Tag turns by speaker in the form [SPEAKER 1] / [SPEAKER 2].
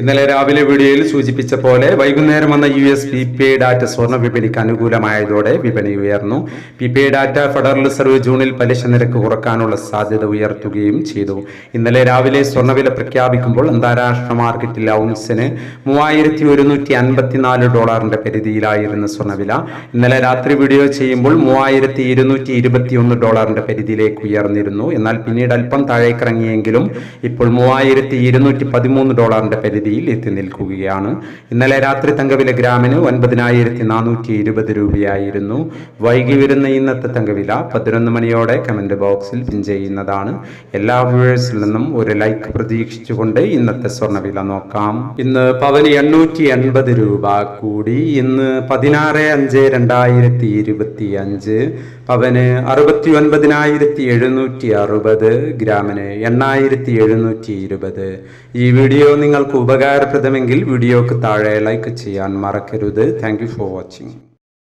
[SPEAKER 1] ഇന്നലെ രാവിലെ വീഡിയോയിൽ സൂചിപ്പിച്ച പോലെ വൈകുന്നേരം വന്ന U S P pay data സ്വർണ വിപണിക്ക് അനുകൂലമായതോടെ വിപണി ഉയർന്നു. P pay data Federal Reserve ജൂണിൽ പലിശ നിരക്ക് കുറക്കാനുള്ള സാധ്യത ഉയർത്തുകയും ചെയ്തു. ഇന്നലെ രാവിലെ സ്വർണവില പ്രഖ്യാപിക്കുമ്പോൾ അന്താരാഷ്ട്ര മാർക്കറ്റിൽ ഔൺസിന് മൂവായിരത്തി ഒരുന്നൂറ്റി അൻപത്തിനാല് ഡോളറിന്റെ പരിധിയിലായിരുന്നു സ്വർണവില. ഇന്നലെ രാത്രി വീഡിയോ ചെയ്യുമ്പോൾ മൂവായിരത്തി ഇരുന്നൂറ്റി ഇരുപത്തി ഒന്ന് ഡോളറിന്റെ പരിധിയിലേക്ക് ഉയർന്നിരുന്നു. എന്നാൽ പിന്നീട് അല്പം താഴേക്കിറങ്ങിയെങ്കിലും ഇപ്പോൾ മൂവായിരത്തി ഇരുന്നൂറ്റി പതിമൂന്ന് ഡോളറിന്റെ പരിധിയിൽ എത്തി നിൽക്കുകയാണ്. ഇന്നലെ രാത്രി തങ്കവില ഗ്രാമിന് ഒൻപതിനായിരത്തി നാനൂറ്റി ഇരുപത് രൂപയായിരുന്നു. വൈകി വരുന്ന ഇന്നത്തെ തങ്കവില പതിനൊന്ന് മണിയോടെ കമന്റ് ബോക്സിൽ പിൻ ചെയ്യുന്നതാണ്. എല്ലാ വ്യൂവേഴ്സിൽ നിന്നും ഒരു ലൈക്ക് പ്രതീക്ഷിച്ചുകൊണ്ട് ഇന്നത്തെ സ്വർണവില നോക്കാം. ഇന്ന് പവന് എണ്ണൂറ്റി എൺപത് രൂപ കൂടി. ഇന്ന് പതിനാറ് അഞ്ച് രണ്ടായിരത്തി ഇരുപത്തി അഞ്ച് പവന് അറുപത്തി ഒൻപതിനായിരത്തി എഴുന്നൂറ്റി അറുപത് ഗ്രാമിന് എണ്ണായിരത്തി എഴുന്നൂറ്റി ഇരുപത് ഈ വീഡിയോ നിങ്ങൾക്ക് ഉപകാരപ്രദമെങ്കിൽ വീഡിയോക്ക് താഴെ ലൈക്ക് ചെയ്യാൻ മറക്കരുത്. Thank for watching